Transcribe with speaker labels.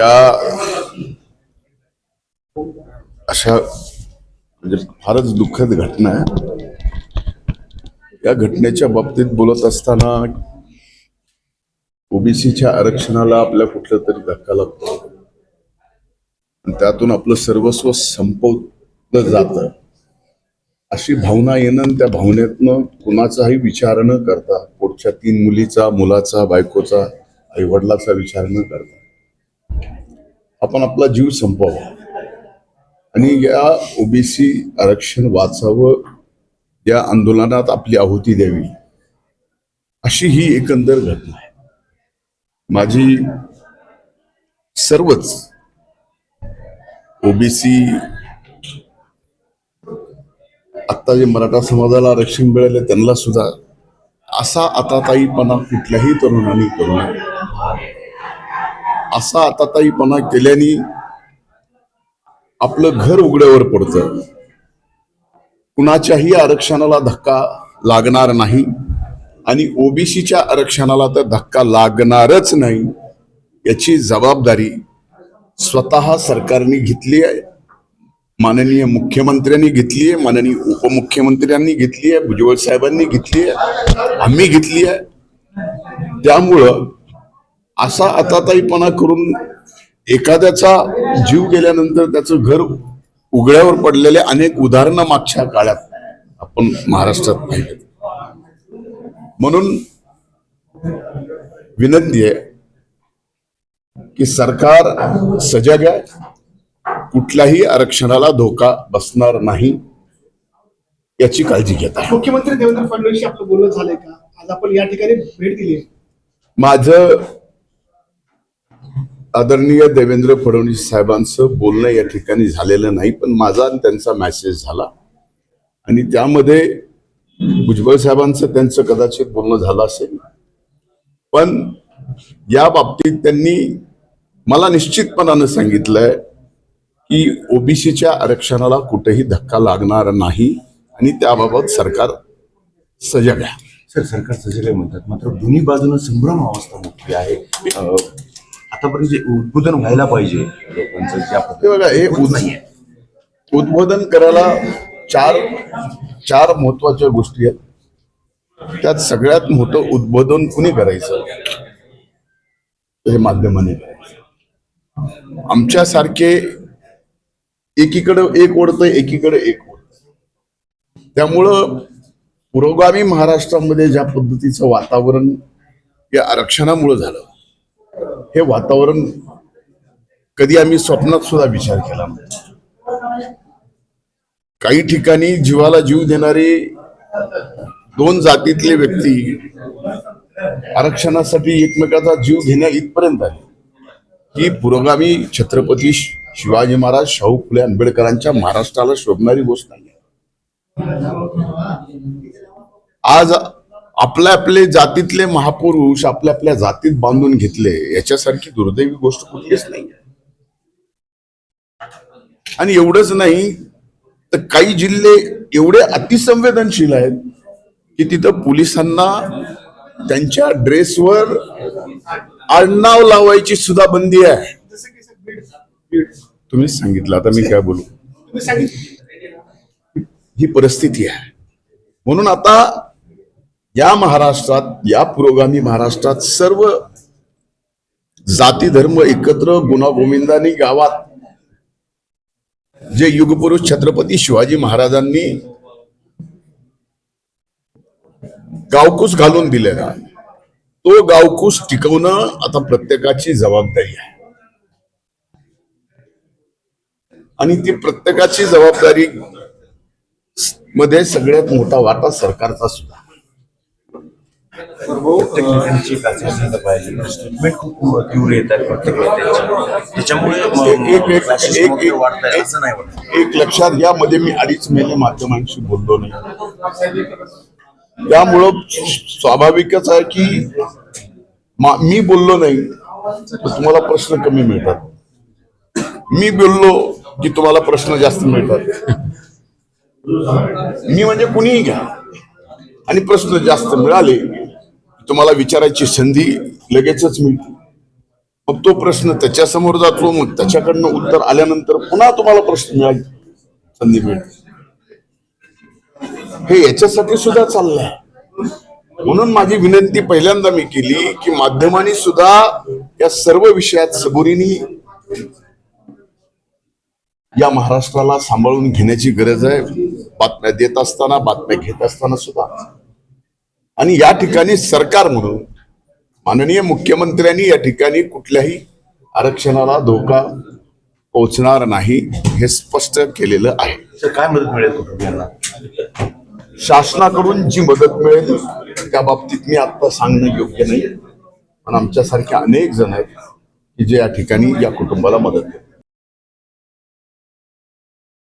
Speaker 1: या अशा म्हणजे फारच दुःखद घटना आहे. या घटनेच्या बाबतीत बोलत असताना ओबीसीच्या आरक्षणाला आपल्या कुठला तरी धक्का लागतो. आणि त्यातून आपलं सर्वस्व संपवलं जात. अशी भावना येणं आणि त्या भावनेतनं कुणाचाही विचार न करता पुढच्या तीन मुलीचा मुलाचा बायकोचा आईवडिलाचा विचार न करता. आपण आपला जीव संपवावा. आणि या ओबीसी आरक्षण वाचावं या आंदोलनात आपली आहुती द्यावी अशी ही एकंदर घटना आहे. माझी सर्वच ओबीसी आत्ता जे मराठा समाजाला आरक्षण मिळाले त्यांना सुद्धा असा आताताईपणा कुठल्याही तरुणांनी करू नये. असा आताताईपणा केल्याने आपलं घर उघड्यावर पडतं. कुणाच्याही आरक्षणाला धक्का लागणार नाही आणि ओबीसीच्या आरक्षणाला तर धक्का लागणारच नाही याची जबाबदारी स्वतः सरकारने घेतली आहे. माननीय मुख्यमंत्र्यांनी घेतली आहे माननीय उपमुख्यमंत्र्यांनी घेतली आहे भुजबळ साहेबांनी घेतली आहे आम्ही घेतली आहे. त्यामुळं असा आताताईपणा करून एखाद्याचा जीव गेल्यानंतर त्याचं घर उघड्यावर पडलेले अनेक उदाहरणं मागच्या काळात आपण महाराष्ट्रात पाहिले म्हणून विनंती आहे की सरकार सजग आहे कुठल्याही आरक्षणाला धोका बसणार नाही. याची काळजी घेत आहे.
Speaker 2: मुख्यमंत्री देवेंद्र फडणवीस आपलं बोलणं झालंय का? आज आपण या ठिकाणी भेट दिली.
Speaker 1: माझं आदरणीय देवेंद्र फडणवीस साहेबांचं बोलणं या ठिकाणी झालेलं नाही पण माझा आणि त्यांचा मॅसेज झाला. आणि त्यामध्ये भुजबळ साहेबांचं त्यांचं कदाचित बोलणं झालं असेल. पण या बाबतीत त्यांनी मला निश्चितपणानं सांगितलंय की ओबीसीच्या आरक्षणाला कुठेही धक्का लागणार नाही आणि त्याबाबत सरकार सजग आहे.
Speaker 3: सर सरकार सजग म्हणतात. मात्र दोन्ही बाजूनं संभ्रम अवस्था मोठी आहे. आतापर्यंत जे उद्बोधन व्हायला पाहिजे लोकांचं
Speaker 1: हे बघा हे उद- उद्बोधन करायला चार चार महत्त्वाच्या गोष्टी आहेत. त्यात सगळ्यात मोठं उद्बोधन कुणी करायचं? हे माध्यमाने आमच्यासारखे एकीकडं एक ओढतंय एकीकडे एक ओढतंय त्यामुळं पुरोगामी महाराष्ट्रामध्ये ज्या पद्धतीचं वातावरण या आरक्षणामुळे झालं हे वातावरण कधी आम्ही स्वप्नात सुद्धा विचार केला काही ठिकाणी जीवाला जीव देणारे दोन जातीतले व्यक्ती आरक्षणासाठी एकमेकाचा जीव घेण्या इथपर्यंत आले. ही पुरोगामी छत्रपती शिवाजी महाराज शाहू फुले आंबेडकरांच्या महाराष्ट्राला शोभणारी गोष्ट नाही. आज आपल्या आपले जातीतले महापुरुष आपल्या आपल्या जातीत बांधून घेतले याच्यासारखी दुर्दैवी गोष्ट कुठलीच नाही. आणि एवढंच नाही तर काही जिल्हे एवढे अतिसंवेदनशील आहेत की तिथं पोलिसांना त्यांच्या ड्रेसवर आडनाव लावायची सुद्धा बंदी आहे. तुम्ही सांगितलं आता मी काय बोलू?
Speaker 2: तुम्ही
Speaker 1: ही परिस्थिती आहे. म्हणून आता या महाराष्ट्रात या पुरोगामी महाराष्ट्रात सर्व जाती धर्म एकत्र गुणागोविंदानी गावात जे युगपुरुष छत्रपती शिवाजी महाराजांनी गावकूस घालून दिलेला तो गावकूस टिकवणं आता प्रत्येकाची जबाबदारी आहे. आणि ती प्रत्येकाची जबाबदारी मध्ये सगळ्यात मोठा वाटा सरकारचा सुद्धा
Speaker 3: ठिकाणची चाचणी झालं पाहिजे स्टेटमेंट खूप तीव्र येत आहेत प्रत्येक त्याच्यामुळे
Speaker 1: एक एक एक
Speaker 3: वाढत असं नाही वाटत.
Speaker 1: एक लक्षात घ्या मध्ये मी अडीच महिने माध्यमांशी बोललो नाही. त्यामुळं स्वाभाविकच आहे की मा- बोललो नाही तर तुम्हाला प्रश्न कमी मिळतात. मी बोललो की तुम्हाला प्रश्न जास्त मिळतात. मी म्हणजे कुणीही घ्या. आणि प्रश्न जास्त मिळाले तुम्हाला विचारायची संधी लगेचच मिळते. मग तो प्रश्न त्याच्यासमोर जातो मग त्याच्याकडनं उत्तर आल्यानंतर पुन्हा तुम्हाला प्रश्न मिळाल संधी मिळते. हे याच्यासाठी सुद्धा चाललंय. म्हणून माझी विनंती पहिल्यांदा मी केली की माध्यमांनी सुद्धा या सर्व विषयात सबुरीनी या महाराष्ट्राला सांभाळून घेण्याची गरज आहे. बातम्या देत असताना बातम्या घेत असताना सुद्धा. आणि या ठिकाणी सरकार म्हणून माननीय मुख्यमंत्र्यांनी या ठिकाणी कुठल्याही आरक्षणाला धोका पोहोचणार नाही हे स्पष्ट केलेलं आहे.
Speaker 3: काय मदत मिळेल
Speaker 1: शासनाकडून जी मदत मिळेल त्या बाबतीत मी आता सांगणं योग्य नाही. पण आमच्यासारखे अनेक जण आहेत की जे या ठिकाणी या कुटुंबाला मदत करतात